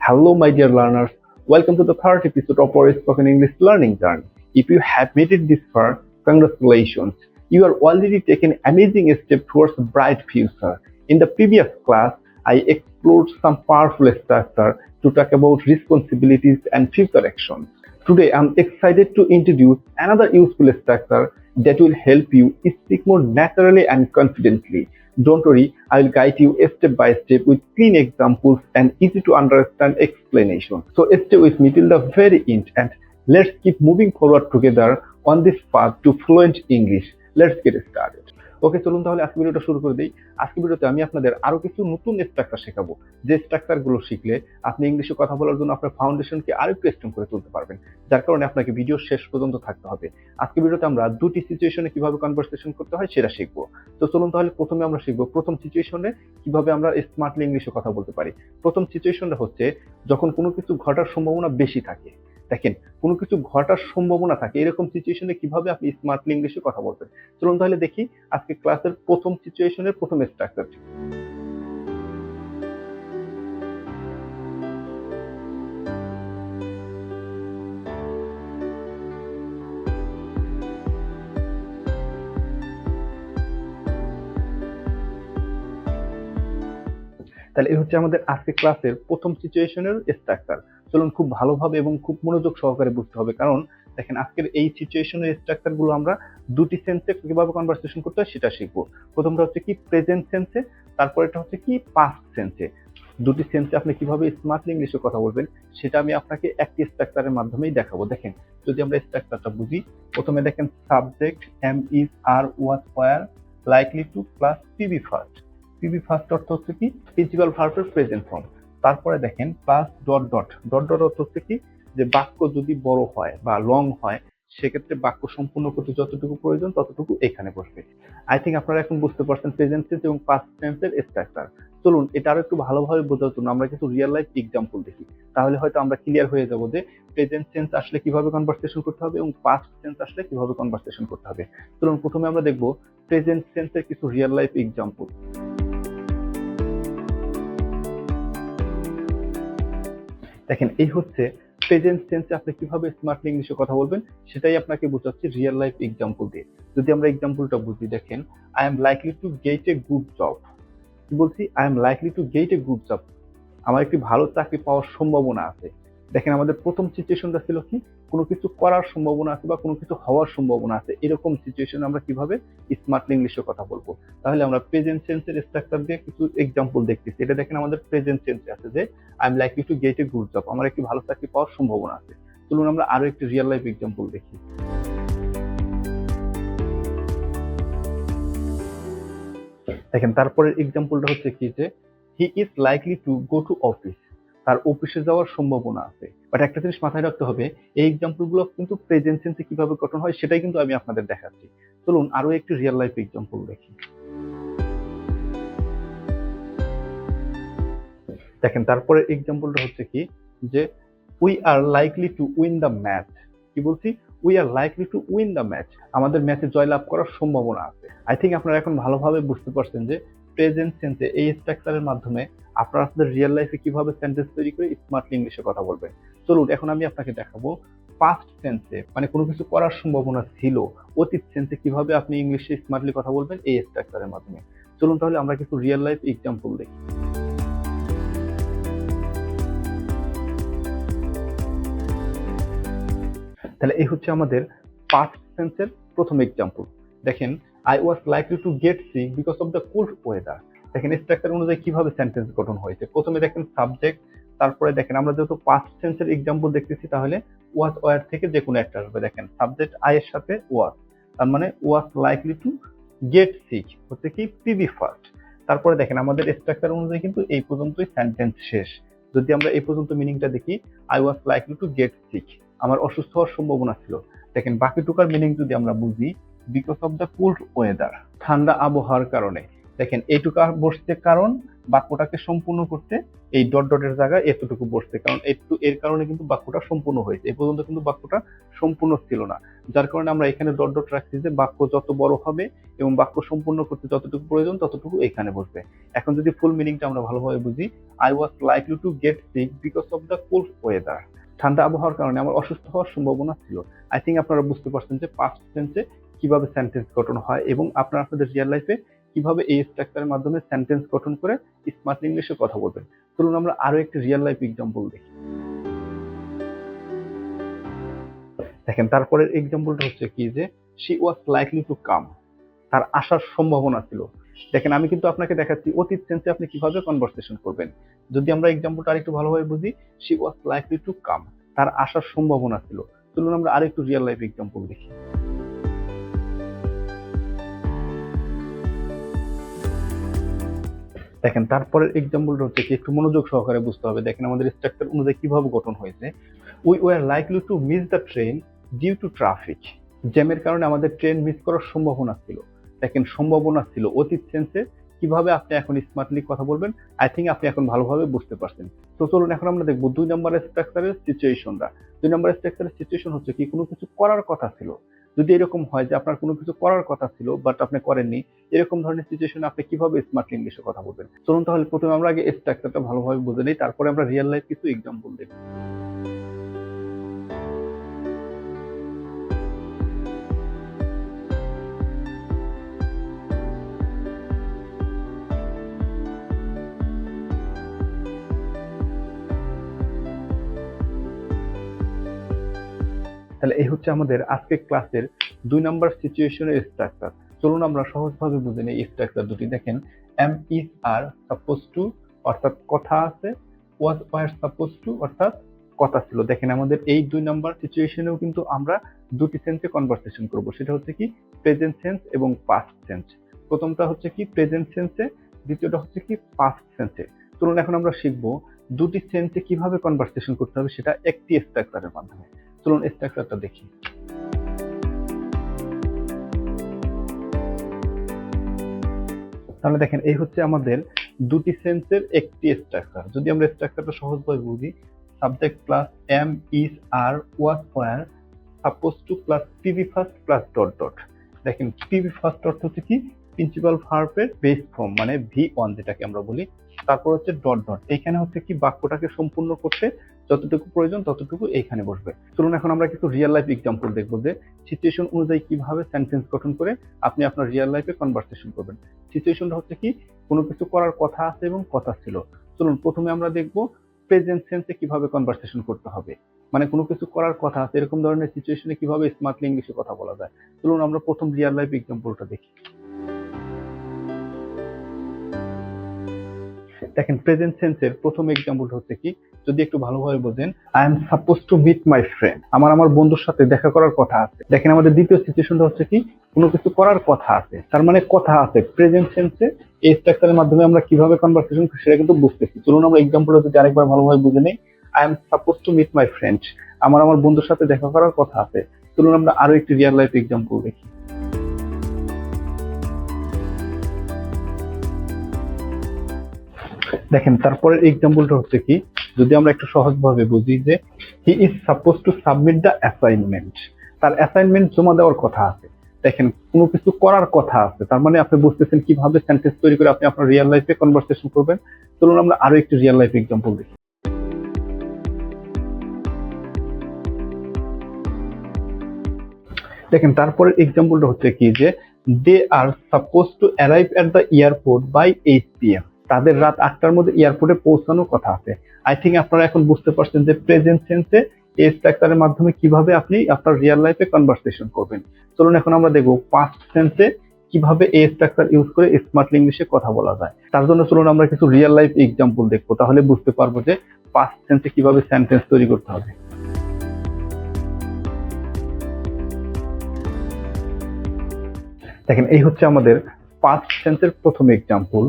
Hello, my dear learners. Welcome to the third episode of our spoken English learning journey. If you have made it this far, congratulations. You are already taking amazing step towards a bright future. In the previous class, I explored some powerful structure to talk about responsibilities and future actions. Today, I'm excited to introduce another useful structure that will help you speak more naturally and confidently. Don't worry, I will guide you step by step with clean examples and easy to understand explanation. So stay with me till the very end and let's keep moving forward together on this path to fluent English. Let's get started. ওকে চলুন তাহলে আজকে ভিডিওটা শুরু করে দিই। আজকে ভিডিওতে আমি আপনাদের আরও কিছু নতুন স্ট্রাকচার শেখাবো। যে স্ট্রাকচারগুলো শিখলে আপনি ইংলিশে কথা বলার জন্য আপনার ফাউন্ডেশনকে আরও একটু স্ট্রং করে তুলতে পারবেন। যার কারণে আপনাকে ভিডিও শেষ পর্যন্ত থাকতে হবে। আজকে ভিডিওতে আমরা দুটি সিচুয়েশনে কীভাবে কনভারসেশন করতে হয় সেটা শিখব। তো চলুন তাহলে প্রথমে আমরা শিখব প্রথম সিচুয়েশনে কীভাবে আমরা স্মার্টলি ইংলিশে কথা বলতে পারি। প্রথম সিচুয়েশনটা হচ্ছে যখন কোনো কিছু ঘটার সম্ভাবনা বেশি থাকে। দেখেন, কোনো কিছু ঘটার সম্ভাবনা থাকে। এরকম সিচুয়েশনে কীভাবে আপনি স্মার্টলি ইংলিশে কথা বলবেন? চলুন তাহলে দেখি আজকে ক্লাসের প্রথম সিচুয়েশনের প্রথম স্ট্রাকচারটি তাহলে এই হচ্ছে আমাদের আজকে ক্লাসের প্রথম সিচুয়েশনের স্ট্রাকচার চলুন খুব ভালোভাবে এবং খুব মনোযোগ সহকারে বুঝতে হবে। কারণ দেখেন, আজকের এই সিচুয়েশনের স্ট্রাকচারগুলো আমরা দুটি সেন্সে কীভাবে কনভারসেশন করতে হয় সেটা শিখব। প্রথমটা হচ্ছে কি প্রেজেন্ট সেন্সে তারপর এটা হচ্ছে কি পাস্ট সেন্সে দুটি সেন্সে আপনি কীভাবে স্মার্টলি ইংলিশে কথা বলবেন, সেটা আমি আপনাকে একটি স্ট্রাকচারের মাধ্যমেই দেখাবো। দেখেন, যদি আমরা স্ট্রাকচারটা বুঝি, প্রথমে দেখেন subject am is are was were likely to plus PV first PV first অর্থ হচ্ছে কি প্রিন্সিপাল ভার্বের প্রেজেন্ট ফর্ম তারপরে দেখেন plus dot dot dot dot অর্থ হচ্ছে কি? যে বাক্য যদি বড় হয় বা লং হয়, সেক্ষেত্রে বাক্য সম্পূর্ণ করতে যতটুকু প্রয়োজন, ততটুকু এখানে বসবে। আই থিঙ্ক আপনারা এখন বুঝতে পারছেন প্রেজেন্ট টেন্স এবং পাস্ট টেন্সের স্ট্রাকচার চলুন, এটা আরও একটু ভালোভাবে বোঝার জন্য আমরা কিছু রিয়েল লাইফ এক্সাম্পল দেখি। তাহলে হয়তো আমরা ক্লিয়ার হয়ে যাব যে প্রেজেন্ট টেন্স আসলে কীভাবে কনভারসেশন করতে হবে এবং পাস্ট টেন্স আসলে কীভাবে কনভারসেশন করতে হবে। চলুন, প্রথমে আমরা দেখব প্রেজেন্ট টেন্সের কিছু রিয়েল লাইফ এক্সাম্পল দেখেন, এই হচ্ছে প্রেজেন্ট টেন্সে আপনি কীভাবে স্মার্টলি ইংলিশে কথা বলবেন, সেটাই আপনাকে বোঝাচ্ছি রিয়েল লাইফ এক্সাম্পল দিয়ে। যদি আমরা এক্সাম্পলটা বুঝি, দেখেন I am likely to get a good job কি বলছি? I am likely to get a good job আমার একটি ভালো চাকরি পাওয়ার সম্ভাবনা আছে। দেখেন, আমাদের প্রথম সিচুয়েশনটা ছিল কি? কোনো কিছু করার সম্ভাবনা আছে বা কোনো কিছু হওয়ার সম্ভাবনা আছে, এরকম সিচুয়েশনে আমরা কীভাবে স্মার্টলি ইংলিশে কথা বলব? তাহলে আমরা প্রেজেন্ট সেন্সের স্ট্রাকচার দিয়ে কিছু এক্সাম্পল দেখতেছি। এটা দেখেন আমাদের প্রেজেন্ট সেন্সে আছে যে I am likely to get a good job আমার একটি ভালো চাকরি পাওয়ার সম্ভাবনা আছে। চলুন আমরা আরও একটি রিয়েল লাইফ এক্সাম্পল দেখি। দেখেন, তারপরের এক্সাম্পলটা হচ্ছে কি যে he is likely to go to office তার অফিসে যাওয়ার সম্ভাবনা আছে। বাট একটা জিনিস মাথায় রাখতে হবে, এই এক্সাম্পলগুলো কিন্তু প্রেজেন্ট সেন্সে কীভাবে গঠন হয় সেটাই কিন্তু আমি আপনাদের দেখাচ্ছি। চলুন আরও একটি রিয়েল লাইফ এক্সাম্পল দেখি। দেখেন, তারপরে এক্সাম্পলটা হচ্ছে কি? যে we are likely to win the match কি বলছি? We are likely to win the match আমাদের ম্যাচে জয়লাভ করার সম্ভাবনা আছে। আই থিঙ্ক আপনারা এখন ভালোভাবে বুঝতে পারছেন যে প্রেজেন্ট সেন্সে এই স্ট্রাকচারের মাধ্যমে আপনারা আপনাদের রিয়েল লাইফে কীভাবে সেন্টেন্স তৈরি করে স্মার্টলি ইংলিশে কথা বলবেন। চলুন, এখন আমি আপনাকে দেখাবো পাস্ট সেন্সে মানে কোনো কিছু করার সম্ভাবনা ছিল, অতীত সেন্সে কীভাবে আপনি ইংলিশে স্মার্টলি কথা বলবেন এই স্ট্রাকচারের মাধ্যমে। চলুন তাহলে আমরা কিছু রিয়েল লাইফ এক্সাম্পল দেখি। তাহলে এই হচ্ছে আমাদের পাস্ট সেন্সের প্রথম এক্সাম্পল দেখেন I was likely to get sick because of the cold weather দেখেন স্ট্রাকচার অনুযায়ী কীভাবে সেন্টেন্স গঠন হয়েছে? প্রথমে দেখেন সাবজেক্ট তারপরে দেখেন, আমরা যেহেতু পাস্ট সেন্সের এক্সাম্পল দেখতেছি, তাহলে ওয়াজ ওয়ার থেকে যে কোনো একটা আসবে। দেখেন সাবজেক্ট আই এর সাথে ওয়াজ তার মানে was likely to get sick হচ্ছে কি পিবি ফার্স্ট তারপরে দেখেন, আমাদের স্ট্রাকচার অনুযায়ী কিন্তু এই পর্যন্তই সেন্টেন্স শেষ। যদি আমরা এই পর্যন্ত মিনিংটা দেখি I was likely to get sick আমার অসুস্থ হওয়ার সম্ভাবনা ছিল। দেখেন বাকি টুকার মিনিং যদি আমরা বুঝি because of the cold weather ঠান্ডা আবহাওয়ার কারণে। দেখেন, এইটুকু বসতে কারণ, বাক্যটাকে সম্পূর্ণ করতে এই ডট ডটের জায়গায় এতটুকু বসতে কারণ, একটু এর কারণে কিন্তু বাক্যটা সম্পূর্ণ হয়েছে। এ পর্যন্ত কিন্তু বাক্যটা সম্পূর্ণ ছিল না। যার কারণে আমরা এখানে ডট ডট রাখছি যে বাক্য যত বড় হবে এবং বাক্য সম্পূর্ণ করতে যতটুকু প্রয়োজন, ততটুকু এখানে বসবে। এখন যদি ফুল মিনিংটা আমরা ভালোভাবে বুঝি I was likely to get sick because of the cold weather ঠান্ডা আবহাওয়ার কারণে আমার অসুস্থ হওয়ার সম্ভাবনা ছিল। আই থিঙ্ক আপনারা বুঝতে পারছেন যে পাস্ট টেন্সে কীভাবে সেন্টেন্স গঠন হয় এবং আপনারা আপনাদের রিয়েল লাইফে কীভাবে এই স্ট্রাকচারের মাধ্যমে সেন্টেন্স গঠন করে স্মার্ট ইংলিশে কথা বলবেন। চলুন আমরা আরও একটি রিয়েল লাইফ এক্সাম্পল দেখি। দেখেন, তারপরের এক্সাম্পলটা হচ্ছে কি যে she was likely to come তার আসার সম্ভাবনা ছিল। দেখেন, আমি কিন্তু আপনাকে দেখাচ্ছি, অতীত টেন্সে আপনি কীভাবে কনভারসেশন করবেন। যদি আমরা এক্সাম্পলটা আরেকটু ভালোভাবে বুঝি she was likely to come তার আসার সম্ভাবনা ছিল। চলুন আমরা আরেকটু রিয়েল লাইফ এক্সাম্পল দেখি। দেখেন, তারপরের এক্সাম্পলটা হচ্ছে কি, একটু মনোযোগ সহকারে বুঝতে হবে। দেখেন, আমাদের স্ট্রাকচার অনুযায়ী কীভাবে গঠন হয়েছে। We were likely to miss the train due to traffic জ্যামের কারণে আমাদের ট্রেন মিস করার সম্ভাবনা ছিল। দেখেন, সম্ভাবনা ছিল। অতীত সেন্সে কীভাবে আপনি এখন স্মার্টলি কথা বলবেন আই থিঙ্ক আপনি এখন ভালোভাবে বুঝতে পারছেন। তো চলুন, এখন আমরা দেখব দুই নম্বরের স্ট্রাকচারের সিচুয়েশনটা দুই নম্বরের স্ট্রাকচারের সিচুয়েশন হচ্ছে কি, কোনো কিছু করার কথা ছিল। যদি এরকম হয় যে আপনার কোনো কিছু করার কথা ছিল বাট আপনি করেননি, এরকম ধরনের সিচুয়েশনে আপনি কীভাবে স্মার্ট ইংলিশে কথা বলবেন? চলুন তাহলে প্রথমে আমরা আগে স্ট্রাকচারটা ভালোভাবে বুঝে নিই, তারপরে আমরা রিয়েল লাইফ কিছু এক্সাম্পল দেখব। তাহলে এই হচ্ছে আমাদের আজকের ক্লাসের দুই নাম্বার সিচুয়েশনের স্ট্রাকচার চলুন আমরা সহজভাবে বুঝে নিই স্ট্রাকচার দুটি। দেখেন am is are suppose to অর্থাৎ কথা আছে ওয়াজ ওয়ার সাপোজ টু অর্থাৎ কথা ছিল। দেখেন, আমাদের এই দুই নাম্বার সিচুয়েশনেও কিন্তু আমরা দুটি সেন্সে কনভারসেশন করব। সেটা হচ্ছে কি প্রেজেন্ট সেন্স এবং পাস্ট সেন্স প্রথমটা হচ্ছে কি প্রেজেন্ট সেন্সে দ্বিতীয়টা হচ্ছে কি পাস্ট সেন্সে চলুন, এখন আমরা শিখব দুটি সেন্সে কীভাবে কনভারসেশন করতে হবে সেটা একটি স্ট্রাকচারের মাধ্যমে। চলুন স্ট্রাকচারটা দেখি। তাহলে দেখেন, এই হচ্ছে আমাদের দুটি সেন্সের একটি স্ট্রাকচার। যদি আমরা স্ট্রাকচারটা সহজভাবে বুঝি, subject plus am is are was were suppose to plus PV first plus dot dot. দেখেন পিভি ফার্স্ট অর্থ হচ্ছে কি? প্রিন্সিপাল ভার্বের বেস ফর্ম মানে ভি ওয়ান যেটাকে আমরা বলি। তারপর হচ্ছে ডট ডট। এখানে হচ্ছে কি বাক্যটাকে সম্পূর্ণ করতে যতটুকু প্রয়োজন ততটুকু এইখানে বসবে। চলুন এখন আমরা কিছু রিয়েল লাইফ এক্সাম্পল দেখব যে সিচুয়েশন অনুযায়ী কীভাবে সেন্টেন্স গঠন করে আপনি আপনার রিয়েল লাইফে কনভারসেশন করবেন। সিচুয়েশনটা হচ্ছে কি, কোনো কিছু করার কথা আছে এবং কথা ছিল। চলুন প্রথমে আমরা দেখব প্রেজেন্ট সেন্সে কীভাবে কনভারসেশন করতে হবে। মানে কোনো কিছু করার কথা আছে, এরকম ধরনের সিচুয়েশনে কীভাবে স্মার্টলি ইংলিশে কথা বলা যায়। চলুন আমরা প্রথম রিয়েল লাইফ এক্সাম্পলটা দেখি। দেখেন প্রেজেন্ট সেন্সের প্রথম এক্সাম্পল হচ্ছে কি? যদি একটু ভালোভাবে বোঝেন I am suppose to meet my friend আমার আমার বন্ধুর সাথে দেখা করার কথা আছে। দেখেন, আমাদের দ্বিতীয় সিচুয়েশনটা হচ্ছে কি? কোনো কিছু করার কথা আছে। তার মানে কথা আছে। প্রেজেন্ট সেন্সে এই স্ট্রাকচারের মাধ্যমে আমরা কীভাবে কনভারসেশন সেটা কিন্তু বুঝতেছি। চলুন আমরা এক্সাম্পলটা যদি আরেকবার ভালোভাবে বুঝে নেই। I am suppose to meet my friend আমার আমার বন্ধুর সাথে দেখা করার কথা আছে। চলুন আমরা আরও একটি রিয়েল লাইফ এক্সাম্পল দেখি। দেখেন তারপরের এক্সাম্পলটা হচ্ছে কি, যদি আমরা একটু সহজভাবে বুঝি যে he is suppose to submit the assignment তার অ্যাসাইনমেন্ট জমা দেওয়ার কথা আছে। দেখেন, কোনো কিছু করার কথা আছে। তার মানে আপনি বুঝতেছেন কীভাবে সেন্টেন্স তৈরি করে আপনি আপনার রিয়েল লাইফে কনভারসেশন করবেন। চলুন আমরা আরও একটি রিয়েল লাইফ এক্সাম্পল দেখি। দেখেন তারপরের এক্সাম্পলটা হচ্ছে কি যে they are suppose to arrive at the airport by eight P M তাদের রাত আটটার মধ্যে এয়ারপোর্টে পৌঁছানোর কথা আছে। আই থিঙ্ক আপনারা এখন বুঝতে পারছেন যে প্রেজেন্ট সেন্সে এই স্ট্রাকচারের মাধ্যমে কীভাবে আপনি আপনার রিয়েল লাইফে কনভারসেশন করবেন। চলুন এখন আমরা দেখব পাস্ট সেন্সে কীভাবে এই স্ট্রাকচার ইউজ করে স্মার্টলি ইংলিশে কথা বলা যায়। তার জন্য চলুন আমরা কিছু রিয়েল লাইফ এক্সাম্পল দেখব তাহলে বুঝতে পারব যে পাস্ট সেন্সে কীভাবে সেন্টেন্স তৈরি করতে হবে। দেখেন এই হচ্ছে আমাদের পাস্ট সেন্সের প্রথম এক্সাম্পল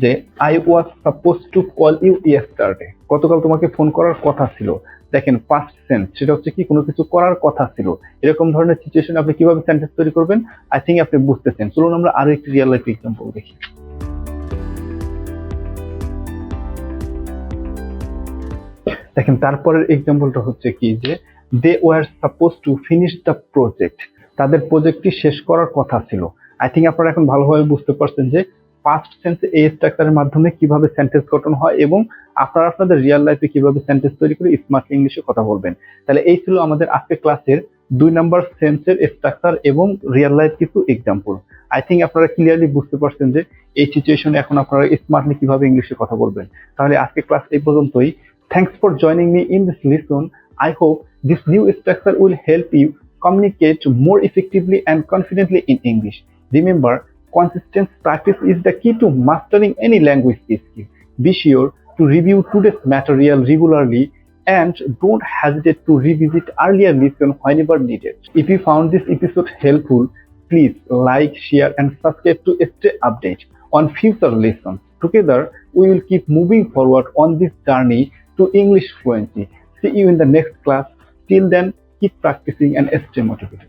যে I was suppose to call you yesterday গতকাল তোমাকে ফোন করার কথা ছিল। দেখেন ফার্স্ট সেন্স সেটা হচ্ছে কি, কোনো কিছু করার কথা ছিল। এরকম ধরনের সিচুয়েশন আপনি কীভাবে সেন্টেন্স তৈরি করবেন? আই থিঙ্ক আপনি বুঝতেছেন। চলুন আমরা আরও একটি রিয়েল লাইফ এক্সাম্পল দেখি। দেখেন, তারপরের এক্সাম্পলটা হচ্ছে কি, যে they were suppose to finish the project তাদের প্রজেক্টটি শেষ করার কথা ছিল। আই থিঙ্ক আপনারা এখন ভালোভাবে বুঝতে পারছেন যে পাস্ট টেন্সে এই স্ট্রাকচারের মাধ্যমে কীভাবে সেন্টেন্স গঠন হয় এবং আপনারা আপনাদের রিয়েল লাইফে কীভাবে সেন্টেন্স তৈরি করে স্মার্ট ইংলিশে কথা বলবেন। তাহলে এই ছিল আমাদের আজকে ক্লাসের দুই নাম্বার সেন্সের স্ট্রাকচার এবং রিয়েল লাইফ কিছু এক্সাম্পল আই থিঙ্ক আপনারা ক্লিয়ারলি বুঝতে পারছেন যে এই সিচুয়েশনে এখন আপনারা স্মার্টলি কীভাবে ইংলিশে কথা বলবেন। তাহলে আজকে ক্লাস এই পর্যন্তই। Thanks for joining me in this lesson I hope this new structure will help you communicate more effectively and confidently in English. Remember, consistent practice is the key to mastering any language skill. Be sure to review today's material regularly and don't hesitate to revisit earlier lessons whenever needed. If you found this episode helpful, please like, share and subscribe to stay updated on future lessons. Together, we will keep moving forward on this journey to English fluency. See you in the next class. Till then, keep practicing and stay motivated.